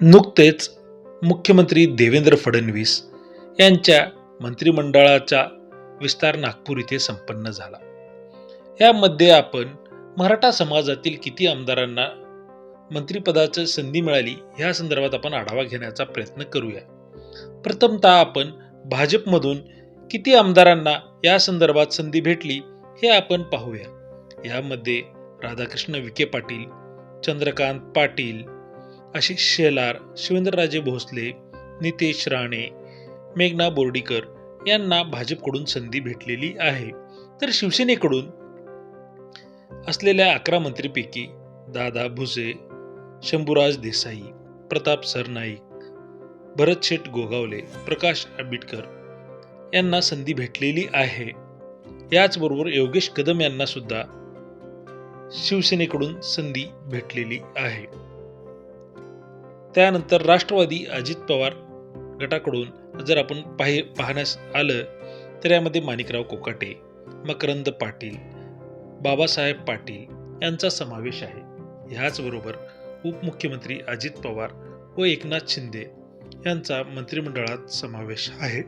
नुकतेच मुख्यमंत्री देवेंद्र फडणवीस यांच्या मंत्रिमंडळाचा विस्तार नागपूर इथे संपन्न झाला. यामध्ये आपण मराठा समाजातील किती आमदारांना मंत्रिपदाची संधी मिळाली ह्या संदर्भात आपण आढावा घेण्याचा प्रयत्न करूया. प्रथमतः आपण भाजपमधून किती आमदारांना या संदर्भात संधी भेटली हे आपण पाहूया. यामध्ये राधाकृष्ण विखे पाटील चंद्रकांत पाटील आशिष शेलार शिवेंद्रराजे भोसले नितेश राणे मेघना बोर्डीकर यांना भाजपकडून संधी भेटलेली आहे. तर शिवसेनेकडून असलेल्या अकरा मंत्रीपैकी दादा भुसे शंभूराज देसाई प्रताप सरनाईक भरत शेठ गोगावले प्रकाश आंबेडकर यांना संधी भेटलेली आहे. याचबरोबर योगेश कदम यांना सुद्धा शिवसेनेकडून संधी भेटलेली आहे. त्यानंतर राष्ट्रवादी अजित पवार गटाकडून जर आपण पाहि पाहण्यास आलं तर यामध्ये माणिकराव कोकाटे मकरंद पाटील बाबासाहेब पाटील यांचा समावेश आहे. ह्याचबरोबर उपमुख्यमंत्री अजित पवार व एकनाथ शिंदे यांचा मंत्रिमंडळात समावेश आहे.